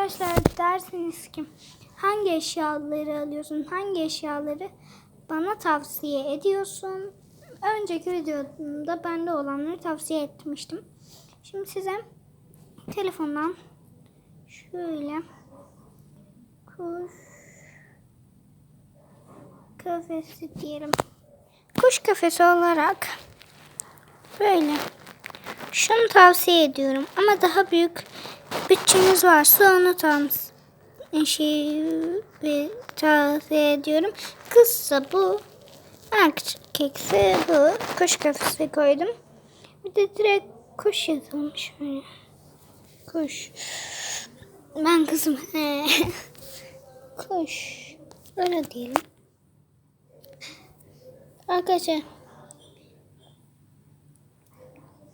Arkadaşlar dersiniz ki hangi eşyaları alıyorsun, hangi eşyaları bana tavsiye ediyorsun. Önceki videomda bende olanları tavsiye etmiştim. Şimdi size telefondan şöyle kuş kafesi diyelim. Kuş kafesi olarak böyle şunu tavsiye ediyorum ama daha büyük bütçeniz varsa onu tavsiye şey ve tavsiye ediyorum. Kızsa bu, erkekse bu. Kuş kafesi koydum. Bir de direkt kuş yazılmış şöyle. Kuş. Ben kızım. kuş. Öyle diyelim. Arkadaşlar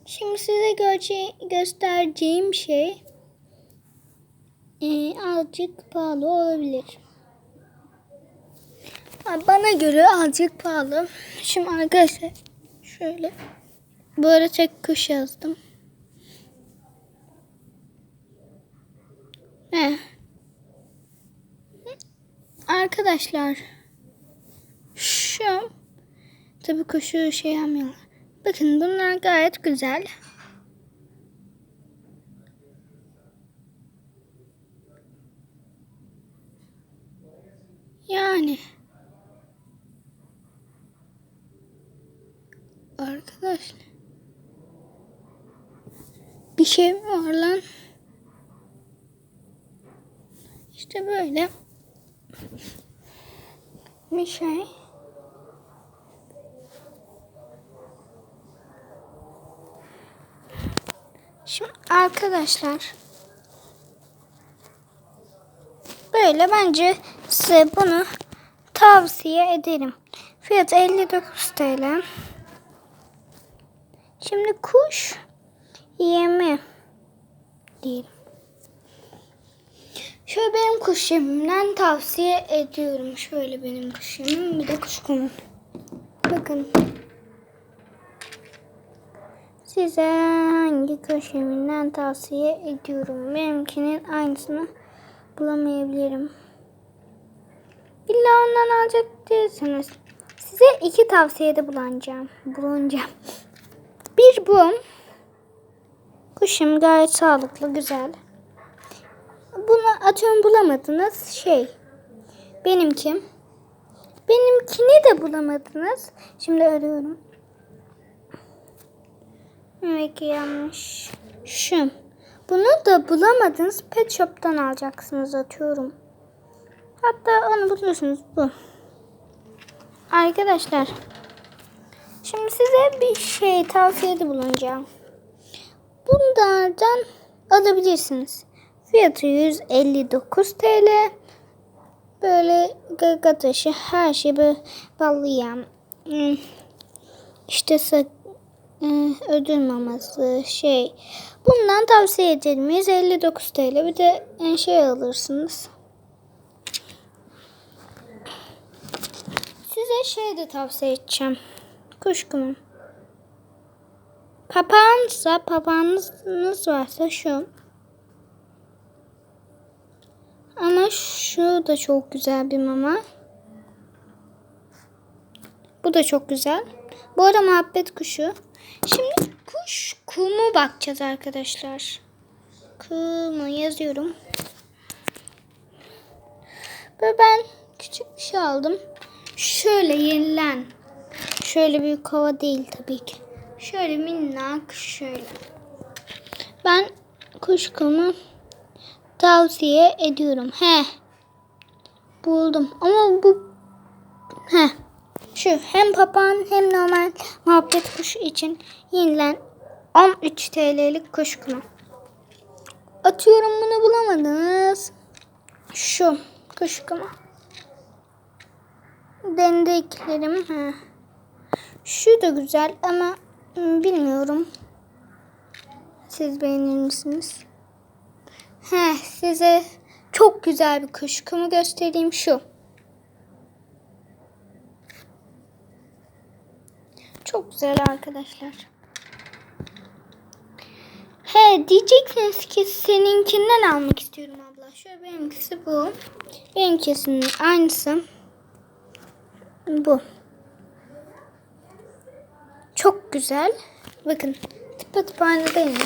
Şimdi size göstereceğim şey e, azıcık pahalı olabilir. Bana göre azıcık pahalı. Şimdi arkadaşlar şöyle böyle tek kuş yazdım. He. Arkadaşlar şu tabii kuşu şey yapmıyorlar. Bakın bunlar gayet güzel. Yani arkadaşlar bir şey mi var lan? İşte böyle bir şey. Şimdi arkadaşlar böyle bence size bunu tavsiye ederim. Fiyat 59 TL. Şimdi kuş yemi diyelim. Şöyle benim kuş yemimden tavsiye ediyorum. Şöyle benim kuş yemim bir de kuşkumun. Bakın. Size hangi köşeminden tavsiye ediyorum. Benimkinin aynısını bulamayabilirim. İlla ondan alacak değilsiniz. Size iki tavsiyede bulunacağım. Bulunacağım. Bir bu. Kuşum gayet sağlıklı, güzel. Bunu atıyorum bulamadınız. Şey. Benimki. Benimkini de bulamadınız. Şimdi arıyorum. Evet yanlış. Şu. Bunu da bulamadınız. Pet Shop'tan alacaksınız atıyorum. Hatta onu buluyorsunuz bu. Arkadaşlar. Şimdi size bir şey tavsiyede bulunacağım. Bunlardan alabilirsiniz. Fiyatı 159 TL. Böyle gaga taşı her şey böyle bağlayan. Hmm. İşte sak e, ödül maması şey. Bundan tavsiye ederim. 159 TL. Bir de e, şey alırsınız. Size şey de tavsiye edeceğim. Kuşkumu. Papağansa, papağanınız varsa şu. Ama şu da çok güzel bir mama. Bu da çok güzel. Bu arada muhabbet kuşu. Şimdi kuş kumu bakacağız arkadaşlar. Kumu yazıyorum. Ve ben küçük bir şey aldım. Şöyle yenilen. Şöyle büyük kova değil tabii ki. Şöyle minnak şöyle. Ben kuş kumu tavsiye ediyorum. He. Buldum. Ama bu he. Şu hem papağan hem normal muhabbet kuşu için yenilen 13 TL'lik kuş kumu. Atıyorum bunu bulamadınız. Şu kuş kumu. Dendeklerim. Ha. Şu da güzel ama hmm, bilmiyorum. Siz beğenir misiniz? He, size çok güzel bir kuş kumu göstereyim şu. Çok güzel arkadaşlar. He diyeceksiniz ki seninkinden almak istiyorum abla. Şöyle benimkisi bu. Benimkisinin aynısı bu. Çok güzel. Bakın değil mi?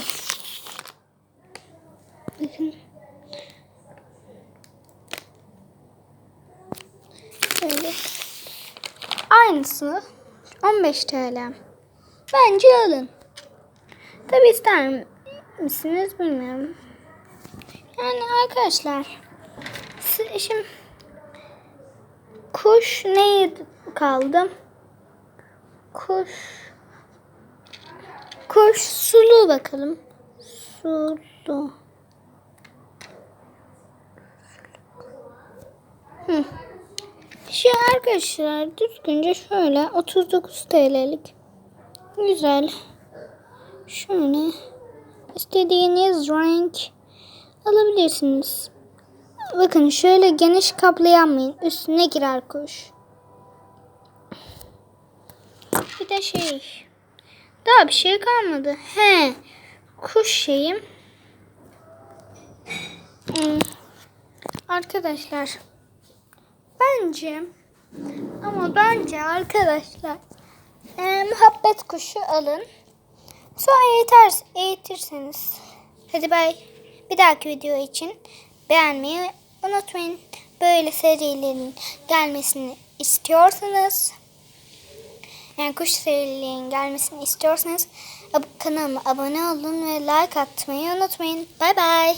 Bakın. Şöyle. Aynısı 15 TL. Bence alın. Tabi ister misiniz bilmiyorum. Yani arkadaşlar şimdi kuş ne kaldı? Kuş kuş sulu bakalım. Sulu. Hı. Şu arkadaşlar düzgünce şöyle 39 TL'lik. Güzel. Şöyle istediğiniz renk alabilirsiniz. Bakın şöyle geniş kaplayamayın. Üstüne girer kuş. Bir de şey. Daha bir şey kalmadı. He. Kuş şeyim. Hmm. Arkadaşlar. Bence ama bence arkadaşlar e, muhabbet kuşu alın. Sonra eğiter, eğitirseniz. Hadi bay. Bir dahaki video için beğenmeyi unutmayın. Böyle serilerin gelmesini istiyorsanız yani kuş serilerinin gelmesini istiyorsanız kanalıma abone olun ve like atmayı unutmayın. Bay bay.